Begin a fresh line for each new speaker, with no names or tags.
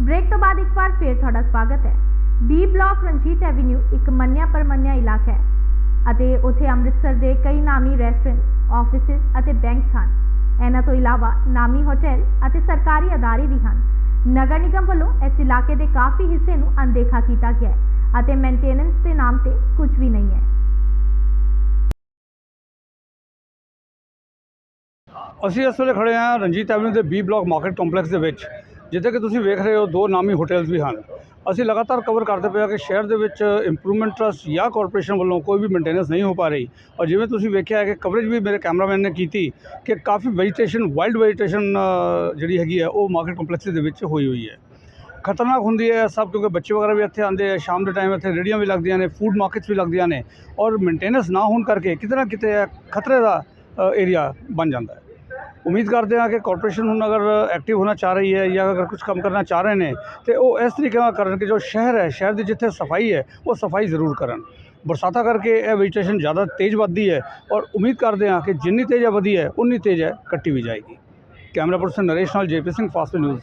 Break ਤੋਂ ਬਾਅਦ ਇੱਕ ਵਾਰ ਫੇਰ ਤੁਹਾਡਾ ਸਵਾਗਤ ਹੈ। ਬੀ ਬਲਾਕ ਰਣਜੀਤ ਐਵੀਨਿਊ ਇੱਕ ਮੰਨਿਆ ਪਰਮੰਨਿਆ ਇਲਾਕਾ ਹੈ ਅਤੇ ਉੱਥੇ ਅੰਮ੍ਰਿਤਸਰ ਦੇ ਕਈ ਨਾਮੀ ਰੈਸਟੋਰੈਂਟਸ ਆਫਿਸਿਸ ਅਤੇ ਬੈਂਕਸ ਹਨ। ਇਹਨਾਂ ਤੋਂ ਇਲਾਵਾ ਨਾਮੀ ਹੋਟਲ ਅਤੇ ਸਰਕਾਰੀ ਅਦਾਰੇ ਵੀ ਹਨ। ਨਗਰ ਨਿਗਮ ਵੱਲੋਂ ਇਸ ਇਲਾਕੇ ਦੇ ਕਾਫੀ ਹਿੱਸੇ ਨੂੰ ਅਣਦੇਖਾ ਕੀਤਾ ਗਿਆ ਹੈ ਅਤੇ ਮੇਨਟੇਨੈਂਸ ਦੇ ਨਾਮ ਤੇ ਕੁਝ ਵੀ ਨਹੀਂ ਹੈ।
ਅਸੀਂ ਇਸ ਵੇਲੇ ਖੜੇ ਹਾਂ ਰਣਜੀਤ ਐਵਨਿਊ ਦੇ ਬੀ ਬਲਾਕ ਮਾਰਕੀਟ ਕੰਪਲੈਕਸ ਦੇ ਵਿੱਚ। ਜਿੱਥੇ ਕਿ ਤੁਸੀਂ ਵੇਖ ਰਹੇ ਹੋ ਦੋ ਨਾਮੀ ਹੋਟਲਸ ਵੀ ਹਨ। ਅਸੀਂ ਲਗਾਤਾਰ ਕਵਰ ਕਰਦੇ ਪਏ ਹਾਂ ਕਿ ਸ਼ਹਿਰ ਦੇ ਵਿੱਚ ਇੰਪਰੂਵਮੈਂਟ ਟਰਸਟ ਜਾਂ ਕਾਰਪੋਰੇਸ਼ਨ ਵੱਲੋਂ ਕੋਈ ਵੀ ਮੇਨਟੇਨੈਂਸ ਨਹੀਂ ਹੋ ਪਾ ਰਹੀ। ਔਰ ਜਿਵੇਂ ਤੁਸੀਂ ਵੇਖਿਆ ਹੈ ਕਿ ਕਵਰੇਜ ਵੀ ਮੇਰੇ ਕੈਮਰਾਮੈਨ ਨੇ ਕੀਤੀ ਕਿ ਕਾਫੀ ਵੈਜੀਟੇਸ਼ਨ ਵਾਈਲਡ ਵੈਜੀਟੇਸ਼ਨ ਜਿਹੜੀ ਹੈਗੀ ਹੈ, ਉਹ ਮਾਰਕੀਟ ਕੰਪਲੈਕਸ ਦੇ ਵਿੱਚ ਹੋਈ ਹੋਈ ਹੈ। ਖਤਰਨਾਕ ਹੁੰਦੀ ਹੈ ਸਭ ਕਿਉਂਕਿ ਬੱਚੇ ਵਗੈਰਾ ਵੀ ਇੱਥੇ ਆਉਂਦੇ ਆ, ਸ਼ਾਮ ਦੇ ਟਾਈਮ ਇੱਥੇ ਰੇੜੀਆਂ ਵੀ ਲੱਗਦੀਆਂ ਨੇ ਫੂਡ ਮਾਰਕੀਟਸ ਵੀ ਲੱਗਦੀਆਂ ਨੇ। ਔਰ ਮੇਨਟੇਨੈਂਸ ਨਾ ਹੋਣ ਕਰਕੇ ਕਿਤੇ ਨਾ ਕਿਤੇ ਖਤਰੇ ਦਾ ਏਰੀਆ ਬਣ ਜਾਂਦਾ ਹੈ। ਉਮੀਦ ਕਰਦੇ ਹਾਂ ਕਿ ਕਾਰਪੋਰੇਸ਼ਨ ਹੁਣ ਅਗਰ ਐਕਟਿਵ ਹੋਣਾ ਚਾਹ ਰਹੀ ਹੈ ਜਾਂ ਅਗਰ ਕੁਝ ਕੰਮ ਕਰਨਾ ਚਾਹ ਰਹੇ ਨੇ, ਤੇ ਉਹ ਇਸ ਤਰੀਕੇ ਨਾਲ ਕਰਨ ਕਿ ਜੋ ਸ਼ਹਿਰ ਹੈ, ਸ਼ਹਿਰ ਦੀ ਜਿੱਥੇ ਸਫ਼ਾਈ ਹੈ, ਉਹ ਸਫ਼ਾਈ ਜ਼ਰੂਰ ਕਰਨ। ਬਰਸਾਤਾਂ ਕਰਕੇ ਇਹ ਵੈਜੀਟੇਸ਼ਨ ਜ਼ਿਆਦਾ ਤੇਜ਼ ਵੱਧਦੀ ਹੈ ਔਰ ਉਮੀਦ ਕਰਦੇ ਹਾਂ ਕਿ ਜਿੰਨੀ ਤੇਜ਼ ਇਹ ਵਧੀ ਹੈ, ਉਨੀ ਤੇਜ਼ ਹੈ ਕੱਟੀ ਵੀ ਜਾਏਗੀ। ਕੈਮਰਾ ਪਰਸਨ ਨਰੇਸ਼ ਨਾਲ ਜੇਪੀ ਸਿੰਘ, ਫਾਸਟ ਨਿਊਜ਼।